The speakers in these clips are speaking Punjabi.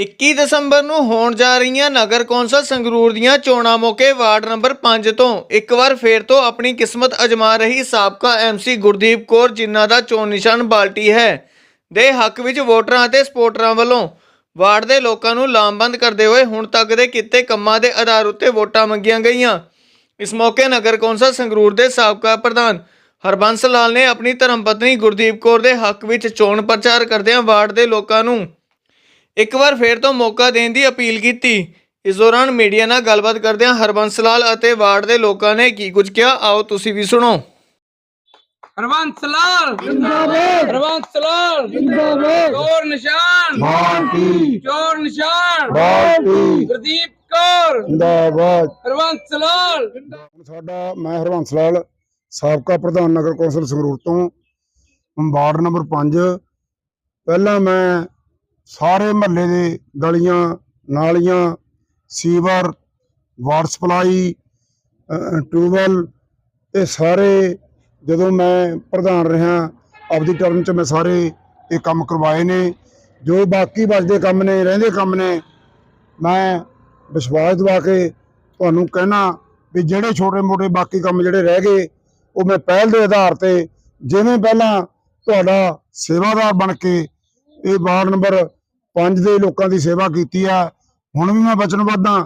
21 ਦਸੰਬਰ ਨੂੰ ਹੋਣ ਜਾ ਰਹੀਆਂ ਨਗਰ ਕੌਂਸਲ ਸੰਗਰੂਰ ਦੀਆਂ ਚੋਣਾਂ ਮੌਕੇ ਵਾਰਡ ਨੰਬਰ 5 ਤੋਂ ਇੱਕ ਵਾਰ ਫੇਰ ਤੋਂ ਆਪਣੀ ਕਿਸਮਤ ਅਜਮਾ ਰਹੀ ਸਾਬਕਾ ਐਮਸੀ ਗੁਰਦੀਪ ਕੌਰ, ਜਿਨ੍ਹਾਂ ਦਾ ਚੋਣ ਨਿਸ਼ਾਨ ਬਾਲਟੀ ਹੈ। ਦੇ ਹੱਕ ਵਿੱਚ ਵੋਟਰਾਂ ਅਤੇ ਸਪੋਰਟਰਾਂ ਵੱਲੋਂ ਵਾਰਡ ਦੇ ਲੋਕਾਂ ਨੂੰ ਲਾਮਬੰਦ ਕਰਦੇ ਹੋਏ ਹੁਣ ਤੱਕ ਦੇ ਕੀਤੇ ਕੰਮਾਂ ਦੇ ਆਧਾਰ ਉੱਤੇ ਵੋਟਾਂ ਮੰਗੀਆਂ ਗਈਆਂ। ਇਸ ਮੌਕੇ ਨਗਰ ਕੌਂਸਲ ਸੰਗਰੂਰ ਦੇ ਸਾਬਕਾ ਪ੍ਰਧਾਨ ਹਰਬੰਸ ਲਾਲ ਨੇ ਆਪਣੀ ਧਰਮਪਤਨੀ ਗੁਰਦੀਪ ਕੌਰ ਦੇ ਹੱਕ ਵਿੱਚ ਚੋਣ ਪ੍ਰਚਾਰ ਕਰਦਿਆਂ ਵਾਰਡ ਦੇ ਲੋਕਾਂ ਨੂੰ ਇੱਕ ਵਾਰ ਫੇਰ ਤੋਂ ਮੌਕਾ ਦੇਣ ਦੀ ਅਪੀਲ ਕੀਤੀ। ਇਸ ਦੌਰਾਨ ਮੀਡੀਆ ਨਾਲ ਗੱਲਬਾਤ ਕਰਦਿਆਂ ਹਰਬੰਸ ਲਾਲ ਅਤੇ ਵਾਰਡ ਦੇ ਲੋਕਾਂ ਨੇ ਕੀ ਕੁਝ ਕਿਹਾ ਆਓ ਤੁਸੀਂ ਵੀ ਸੁਣੋ। ਹਰਵੰਸ ਲਾਲ! ਜਿੰਦਾਬਾਦ! ਹਰਵੰਸ ਲਾਲ! ਜਿੰਦਾਬਾਦ! ਚੋਰ ਨਿਸ਼ਾਨ! ਭਾਰਤੀ! ਚੋਰ ਨਿਸ਼ਾਨ! ਭਾਰਤੀ! ਗੁਰਦੀਪ ਕੌਰ! ਜਿੰਦਾਬਾਦ! ਹਰਵੰਸ ਲਾਲ! ਸਾਡਾ ਮੈਂ ਹਰਵੰਸ ਲਾਲ ਸਾਬਕਾ ਪ੍ਰਧਾਨ ਨਗਰ ਕੌਂਸਲ ਸੰਗਰੂਰ ਤੋਂ। ਵਾਰਡ ਨੰਬਰ 5 ਪਹਿਲਾਂ ਮੈਂ ਸਾਰੇ ਮਹੱਲੇ ਦੇ ਗਲੀਆਂ ਨਾਲੀਆਂ ਸੀਵਰ ਵਾਟਰ ਸਪਲਾਈ ਅ, ਟਿਊਬਵੈੱਲ ਇਹ ਸਾਰੇ ਜਦੋਂ ਮੈਂ ਪ੍ਰਧਾਨ ਰਿਹਾ ਆਪਦੀ ਟਰਮ 'ਚ ਮੈਂ ਸਾਰੇ ਇਹ ਕੰਮ ਕਰਵਾਏ ਨੇ। ਜੋ ਬਾਕੀ ਬਚਦੇ ਕੰਮ ਨੇ ਰਹਿੰਦੇ ਕੰਮ ਨੇ ਮੈਂ ਵਿਸ਼ਵਾਸ ਦਿਵਾ ਕੇ ਤੁਹਾਨੂੰ ਕਹਿਣਾ ਵੀ ਜਿਹੜੇ ਛੋਟੇ-ਮੋਟੇ ਬਾਕੀ ਕੰਮ ਜਿਹੜੇ ਰਹਿ ਗਏ ਉਹ ਮੈਂ ਪਹਿਲ ਦੇ ਆਧਾਰ ਤੇ ਜਿਵੇਂ ਪਹਿਲਾਂ ਤੁਹਾਡਾ ਸੇਵਾਦਾਰ ਬਣ ਕੇ ਇਹ ਵਾਰਡ ਨੰਬਰ ਪੰਜ ਦੇ ਲੋਕਾਂ ਦੀ ਸੇਵਾ ਕੀਤੀ ਆ। ਹੁਣ ਵੀ ਮੈਂ ਵਚਨਬੱਧ ਹਾਂ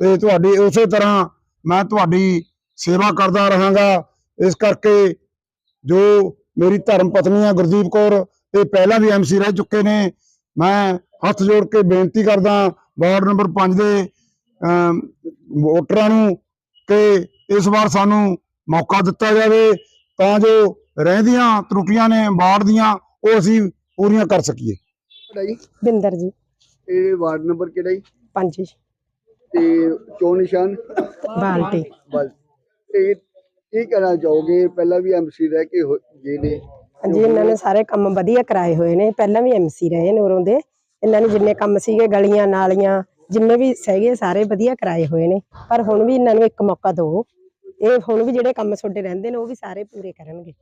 ਤੇ ਤੁਹਾਡੀ ਉਸੇ ਤਰ੍ਹਾਂ ਮੈਂ ਤੁਹਾਡੀ ਸੇਵਾ ਕਰਦਾ ਰਹਾਂਗਾ। ਇਸ ਕਰਕੇ ਜੋ ਮੇਰੀ ਧਰਮ ਪਤਨੀ ਆ ਗੁਰਦੀਪ ਕੌਰ, ਇਹ ਪਹਿਲਾਂ ਵੀ ਐਮਸੀ ਰਹਿ ਚੁੱਕੇ ਨੇ। ਮੈਂ ਹੱਥ ਜੋੜ ਕੇ ਬੇਨਤੀ ਕਰਦਾ ਵਾਰਡ ਨੰਬਰ 5 ਦੇ ਵੋਟਰਾਂ ਨੂੰ ਕਿ ਇਸ ਵਾਰ ਸਾਨੂੰ ਮੌਕਾ ਦਿੱਤਾ ਜਾਵੇ। ਤਾਂ ਜੋ ਰਹਿੰਦੀਆਂ, ਤਰੁੱਟੀਆਂ ਨੇ ਵਾਰਡ ਦੀਆਂ, ਉਹ ਅਸੀਂ ਪੂਰੀਆਂ ਕਰ ਸਕੀਏ। ਕਿਹੜਾ ਜੀ? ਬਿੰਦਰ ਜੀ। ਇਹ ਵਾਰਡ ਨੰਬਰ ਕਿਹੜਾ ਜੀ? ਪੰਜ ਤੇ ਚੋਣ ਨਿਸ਼ਾਨ? ਬਾਲਟੀ। ਬਸ। ਤੇ ਕੀ ਕਹਿਣਾ ਚਾਹੋਗੇ? ਪਹਿਲਾਂ ਵੀ ਐਮਸੀ ਰਹਿ ਕੇ ਹੋ- ਗਏ ਨੇ। ਹਾਂਜੀ ਇਹਨਾਂ ਨੇ ਸਾਰੇ ਕੰਮ ਵਧੀਆ ਕਰਾਏ ਹੋਏ ਨੇ। ਪਹਿਲਾਂ ਵੀ ਐਮਸੀ ਰਹੇ ਨੇ ਉਰੋਂ ਦੇ। ਇਹਨਾਂ ਨੇ ਜਿੰਨੇ ਕੰਮ ਸੀਗੇ ਗਲੀਆਂ ਨਾਲੀਆਂ ਜਿੰਨੇ ਵੀ ਸੀਗੇ ਸਾਰੇ ਵਧੀਆ ਕਰਾਏ ਹੋਏ ਨੇ। ਪਰ ਹੁਣ ਵੀ ਇਹਨਾਂ ਨੂੰ ਇੱਕ ਮੌਕਾ ਦਿਓ। ਇਹ ਹੁਣ ਵੀ ਜਿਹੜੇ ਕੰਮ ਤੁਹਾਡੇ ਰਹਿੰਦੇ ਨੇ ਉਹ ਵੀ ਸਾਰੇ ਪੂਰੇ ਕਰਨਗੇ।